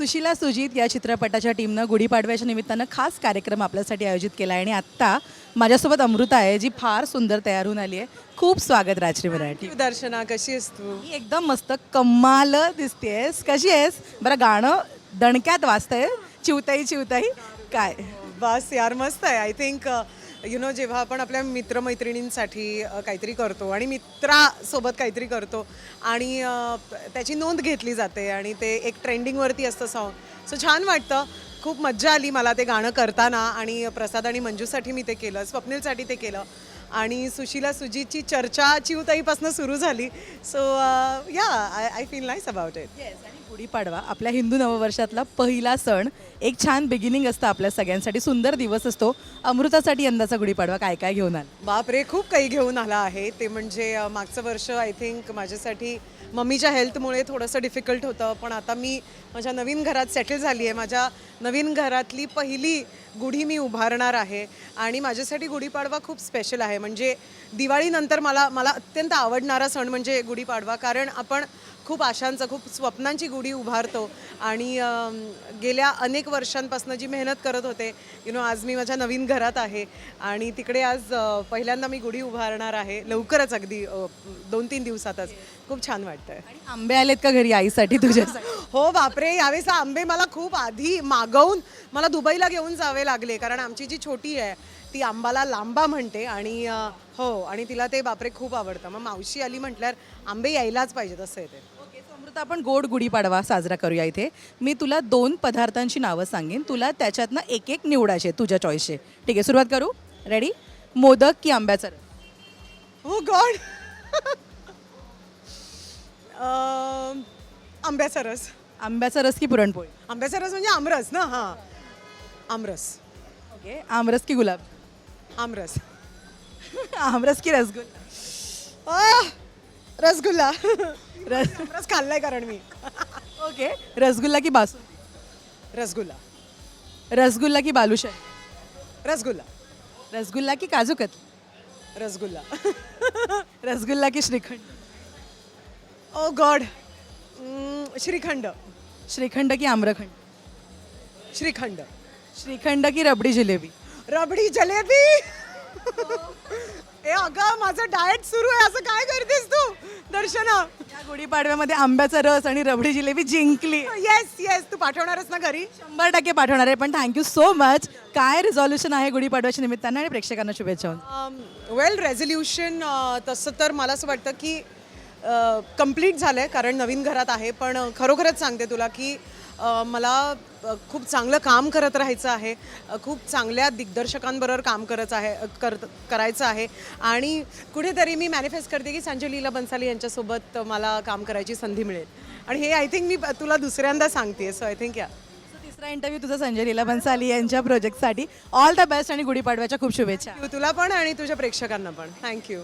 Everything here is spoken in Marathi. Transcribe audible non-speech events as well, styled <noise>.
सुशिला सुजित या चित्रपटाच्या टीमनं गुढीपाडव्याच्या निमित्तानं खास कार्यक्रम आपल्यासाठी आयोजित केला आहे. आणि आत्ता माझ्यासोबत अमृता आहे जी फार सुंदर तयार होऊन आली आहे. खूप स्वागत राजश्री मराठी. दर्शना कशी आहेस तू? ही एकदम मस्त कमाल दिसतेस. कशी आहेस? बरं गाणं दणक्यात वाजतंय. चिवताई चिवताई. काय? बस यार मस्त आहे. आय थिंक यु नो जेव्हा आपण आपल्या मित्रमैत्रिणींसाठी काहीतरी करतो आणि मित्रासोबत काहीतरी करतो आणि त्याची नोंद घेतली जाते आणि ते एक ट्रेंडिंगवरती असतं सॉन्ग सो छान वाटतं. खूप मज्जा आली मला ते गाणं करताना आणि प्रसाद आणि मंजूसाठी मी ते केलं स्वप्नीलसाठी ते केलं. आणि सुशीला सुजीतची चर्चा चिवताईपासून सुरू झाली. सो या I I feel nice about it आणि गुढीपाडवा आपल्या हिंदू नववर्षातला पहिला सण. एक छान बिगिनिंग असतं आपल्या सगळ्यांसाठी. सुंदर दिवस असतो. अमृतासाठी यंदाचा गुढीपाडवा काय काय घेऊन आला? बापरे खूप काही घेऊन आला आहे. ते म्हणजे अ, मागचं वर्ष आय थिंक माझ्यासाठी मम्मीच्या हेल्थमुळे थोडंसं डिफिकल्ट होतं. पण आता मी माझ्या नवीन घरात सेटल झाली आहे. माझ्या नवीन घरातली पहिली गुढी मी उभारणार आहे. आणि माझ्यासाठी गुढीपाडवा खूप स्पेशल आहे. म्हणजे दिवाळीनंतर मला मला अत्यंत आवडणारा सण म्हणजे गुढीपाडवा कारण आपण खूप आशांचं खूप स्वप्नांची गुढी उभारतो. आणि गेल्या अनेक वर्षांपासून जी मेहनत करत होते यु नो आज मी माझ्या नवीन घरात आहे. आणि तिकडे आज पहिल्यांदा मी गुढी उभारणार आहे. लवकरच अगदी दोन तीन दिवसातच. खूप छान वाटतंय. आंबे आलेत का घरी आईसाठी तुझ्या <laughs> हो बापरे यावेळेस आंबे मला खूप आधी मागवून मला दुबईला घेऊन जावे लागले. कारण आमची जी छोटी आहे ती आंबाला लांबा म्हणते आणि हो आणि तिला ते बापरे खूप आवडतं. मग मावशी आली म्हटल्यावर आंबे यायलाच पाहिजेत असं आहे ते. ओके सो अमृता आपण गोड गुढीपाडवा साजरा करूया इथे. मी तुला दोन पदार्थांची नावं सांगेन. तुला त्याच्यातनं एक एक निवडायचे तुझ्या चॉईसचे ठीक आहे सुरुवात करू? रेडी मोदक की आंब्याचा रस? हो गॉड आंब्याचा रस. आंब्याचा रस की पुरणपोळी? आंब्याचा रस म्हणजे आमरस ना? हां. आमरस. ओके आमरस की गुलाब? आमरस. <laughs> आमरस की रसगुल्ला. आह! रसगुल्ला. <laughs> रस आमरस खाल्लाय कारण मी. ओके. रसगुल्ला की बासुंदी? रसगुल्ला. रसगुल्ला की बालुशाही? रसगुल्ला. रसगुल्ला की काजू कतली? रसगुल्ला. <laughs> रसगुल्ला की shrikhand? Oh God Mm, shrikhand. Shrikhand की आम्रखंड? श्रीखंड. श्रीखंड की रबडी जिलेबी? रबडी जलेबी? <laughs> ए अगं माझं डाएट सुरू आहे. असं काय करतेस तू? दर्शना. या गुढीपाडव्यामध्ये आंब्याचा रस आणि रबडी जिलेबी जिंकली. येस येस तू पाठवणारच ना घरी? शंभर टक्के पाठवणार आहे पण थँक्यू सो मच काय रिझॉल्युशन आहे गुढीपाडव्याच्या निमित्तानं आणि प्रेक्षकांना शुभेच्छा? वेल रेझोल्युशन तसं तर मला असं वाटतं की कंप्लीट झालं आहे कारण नवीन घरात आहे पण अ, खरोखरच सांगते तुला की मला खूप चांगलं काम करत राहायचं आहे. खूप चांगल्या दिग्दर्शकांबरोबर काम करत आहे अ, करत करायचं आहे. आणि कुठेतरी मी मॅनिफेस्ट करते की संजय लीला बन्साली यांच्यासोबत मला काम करायची संधी मिळेल. आणि हे आय थिंक मी तुला दुसऱ्यांदा सांगते सो आय थिंक या तिसरा इंटरव्ह्यू तुझा संजय लीला बन्साली यांच्या प्रोजेक्टसाठी ऑल द बेस्ट आणि गुढीपाडव्याच्या खूप शुभेच्छा. तुला पण आणि तुझ्या प्रेक्षकांना पण. थँक्यू